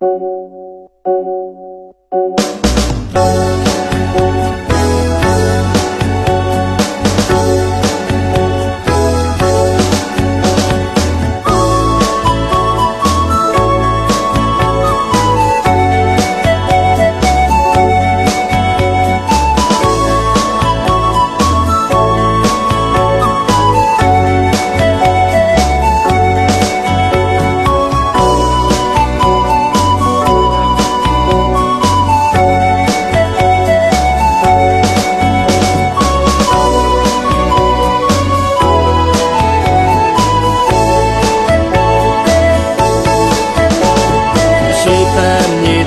Thank you.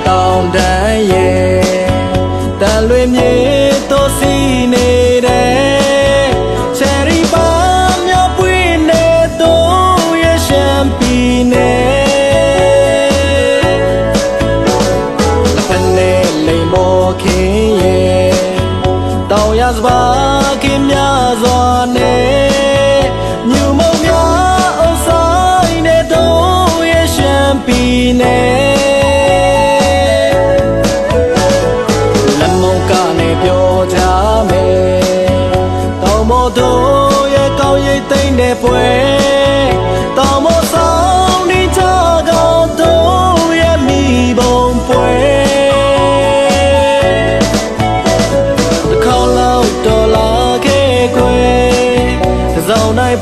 တောင်တန်းရဲ့တန်လွင်မြေတို့စီနေတဲ့ချယ်ရီပါမြောက်ပွေနေတို့ရဲ့ရှမ်ပီနေဖနေလိမ်မောခင်ရဲ့တောင်ရစပါခင်များစွာ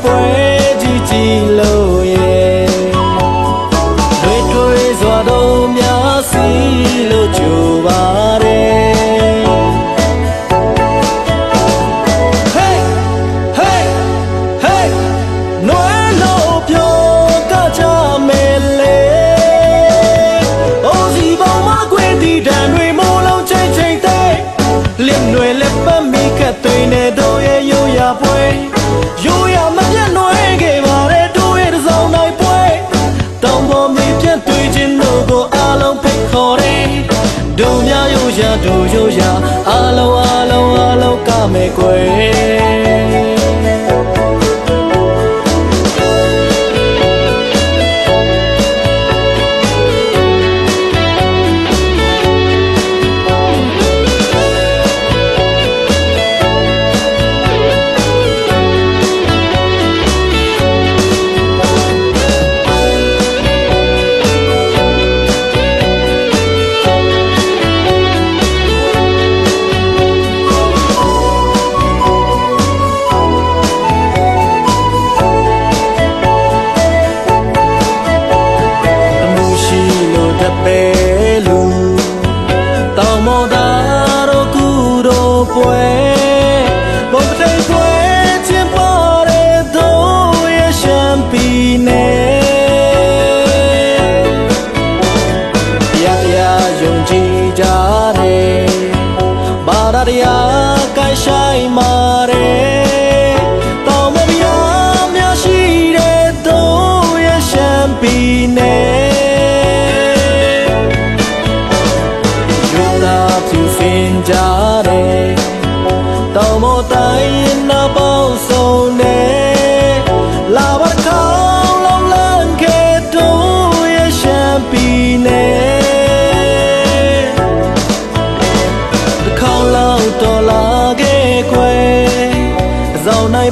ပွဲကြီးကြီးလို့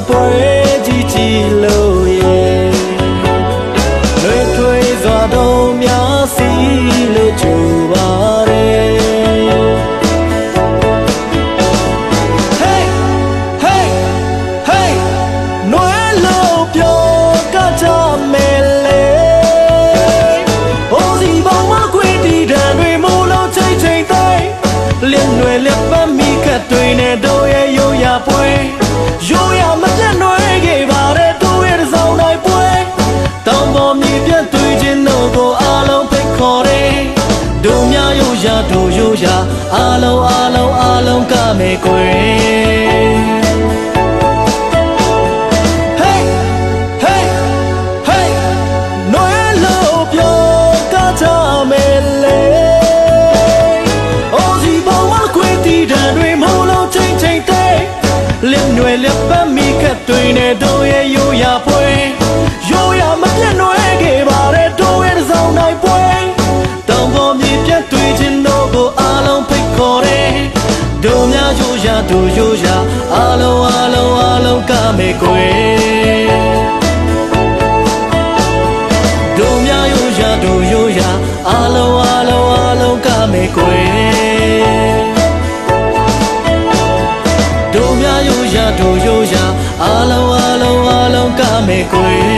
ပွဲကြီးကြီးလို့ မယ်ကိုယ်လင်းနွယ်လက်ပတ်မိခတ်တွင်တဲ့တို့ရဲ့ရိုးရာ ရိုးရာအလုံးအလုံးအလုံးကမေကွယ်တို့များရိုးရာတို့ရိုးရာအလုံးအလုံးအလုံးကမေကွယ်တို့များရိုးရာတို့ရိုးရာအလုံးအလုံးအလုံးကမေကွယ်